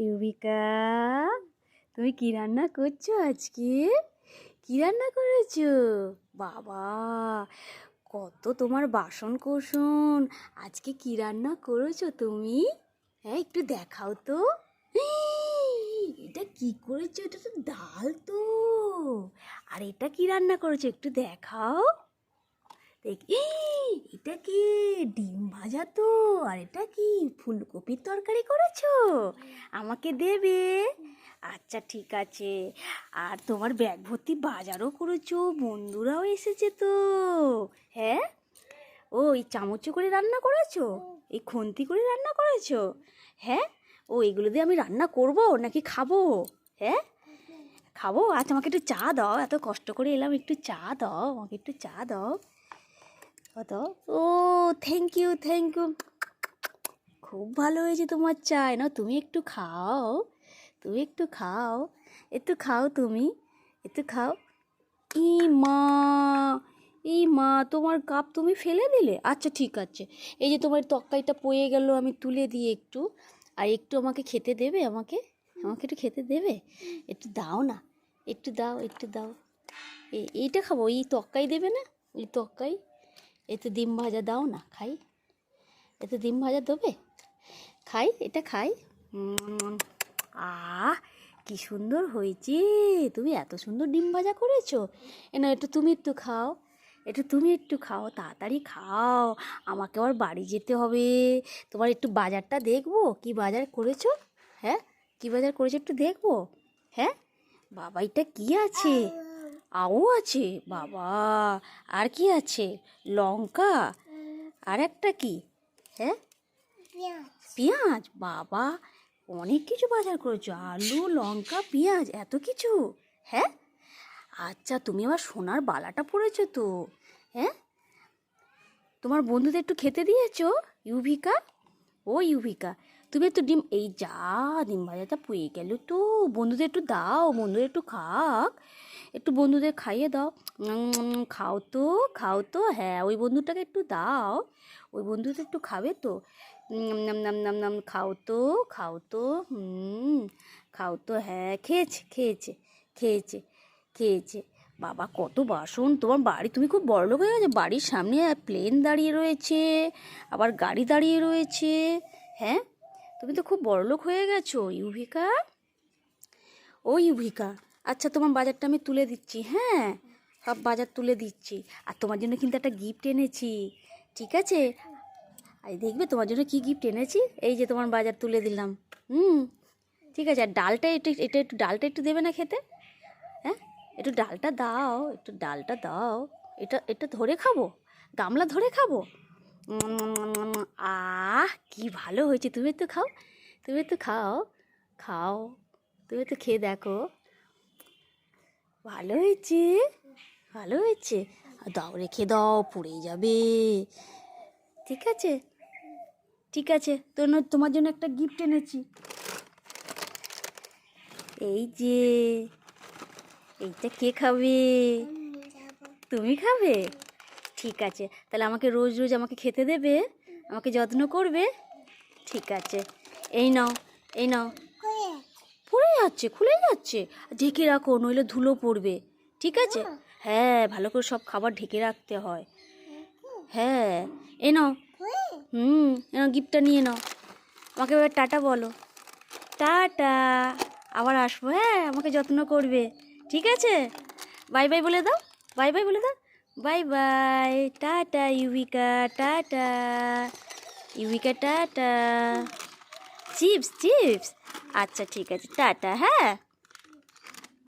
ইউবিকা, তুমি কি রান্না করছ আজকে? কি রান্না করেছ? বাবা, কত তোমার বাসন কোসন। আজকে কি রান্না করেছ তুমি? হ্যাঁ একটু দেখাও তো। এটা কি করেছ? এটা তো ডাল তো। আর এটা কি রান্না করেছ? একটু দেখাও। দেখ এটা কি ডিম ভাজা তো? আর এটা কি ফুলকপির তরকারি করেছ? আমাকে দেবে? আচ্ছা ঠিক আছে। আর তোমার ব্যাগ ভর্তি বাজারও করেছ, বন্ধুরাও এসেছে তো। হ্যাঁ? ও, এই চামচে করে রান্না করেছ? এই খুন্তি করে রান্না করেছ? হ্যাঁ? ও, এগুলো দিয়ে আমি রান্না করব নাকি খাব? হ্যাঁ? খাব? আচ্ছা আমাকে একটু চা দাও। এত কষ্ট করে এলাম, একটু চা দাও। আমাকে একটু চা দাও। কত? ও থ্যাংক ইউ থ্যাংক ইউ খুব ভালো হয়েছে তোমার চাই না তুমি একটু খাও। তুমি একটু খাও। একটু খাও তুমি। একটু খাও। ই মা ই মা তোমার কাপ তুমি ফেলে দিলে? আচ্ছা ঠিক আছে। এই যে তোমার তক্কাইটা পয়ে গেল, আমি তুলে দিই একটু। আর একটু আমাকে খেতে দেবে আমাকে? আমাকে একটু খেতে দেবে? একটু দাও না। একটু দাও একটু দাও। এইটা খাব? এই তক্কাই দেবে না? এই তক্কাই? এতে ডিম ভাজা দাও না, খাই। এতে ডিম ভাজা দেবে? খাই, এটা খাই। আহ, কি সুন্দর হয়েছে। তুমি এত সুন্দর ডিম ভাজা করেছ। না একটু তুমি একটু খাও। একটু তুমি একটু খাও, তাড়াতাড়ি খাও। আমাকে আবার বাড়ি যেতে হবে। তোমার একটু বাজারটা দেখব। কি বাজার করেছ? হ্যাঁ? কি বাজার করেছ একটু দেখব। হ্যাঁ? বাবা এটা কি আছে? আও আছে, বাবা। আর কি আছে? লঙ্কা? আর একটা কি? হ্যাঁ? পেঁয়াজ। বাবা, অনেক কিছু বাজার করেছ। আলু, লঙ্কা, পেঁয়াজ, এত কিছু? হ্যাঁ? আচ্ছা তুমি আবার সোনার বালাটা পরেছো তো। হ্যাঁ? তোমার বন্ধুদের একটু খেতে দিয়েছ? ইউভিকা? ও ইউভিকা, তুমি একটু ডিম, এই যা, ডিম ভাজাটা পুয়ে গেল তো। বন্ধুদের একটু দাও, বন্ধুদের একটু খাক। একটু বন্ধুদের খাইয়ে দাও। খাও তো খাও তো হ্যাঁ ওই বন্ধুটাকে একটু দাও। ওই বন্ধুটা একটু খাবে তো। নাম নাম নাম নাম খাও তো খাও তো খাও তো হ্যাঁ খেয়েছে খেয়েছে খেয়েছে খেয়েছে। বাবা, কত বাসন, তোমার বাড়ি, তুমি খুব বড়লোক হয়ে গেছে, বাড়ির সামনে প্লেন দাঁড়িয়ে রয়েছে, আবার গাড়ি দাঁড়িয়ে রয়েছে হ্যাঁ? তুমি তো খুব বড়লোক হয়ে গেছো, ইউভিকা? ও ইউভিকা আচ্ছা তোমার বাজারটা আমি তুলে দিচ্ছি হ্যাঁ? সব বাজার তুলে দিচ্ছি। আর তোমার জন্য কিন্তু একটা গিফট এনেছি, ঠিক আছে? আর দেখবে তোমার জন্য কি গিফট এনেছি? এই যে তোমার বাজার তুলে দিলাম, হুম? ঠিক আছে, আর ডালটা একটু, এটা একটু, ডালটা একটু দেবে না খেতে? হ্যাঁ? একটু ডালটা দাও, একটু ডালটা দাও। এটা এটা ধরে খাব? গামলা ধরে খাব? আহ, কি ভালো হয়েছে। তুমি একটু খাও, তুমি একটু খাও খাও, তুমি একটু খেয়ে দেখো। ভালো হয়েছে? ভালো হয়েছে? দাও, রেখে দাও পড়ে যাবে। ঠিক আছে? ঠিক আছে তো না- তোমার জন্য একটা গিফট এনেছি। এই যে, এইটা কে খাবে? তুমি খাবে? ঠিক আছে, তাহলে আমাকে রোজ রোজ আমাকে খেতে দেবে, আমাকে যত্ন করবে। ঠিক আছে, এই নাও এই নাও। যাচ্ছে খুলে যাচ্ছে। ঢেকে রাখো নইলে ধুলো পড়বে। ঠিক আছে? হ্যাঁ। ভালো করে সব খাবার ঢেকে রাখতে হয়। হ্যাঁ এ নাও। হুম এ নাও গিফটটা নিয়ে নাও। আমাকে এবার টাটা বলো। টাটা। আবার আসব। হ্যাঁ আমাকে যত্ন করবে। ঠিক আছে? বাই বাই বলে দাও। বাই বাই বলে দাও। Bye bye. Tata Yuvika. Tata. Yuvika tata. Chips chips. আচ্ছা ঠিক আছে টাটা হ্যাঁ।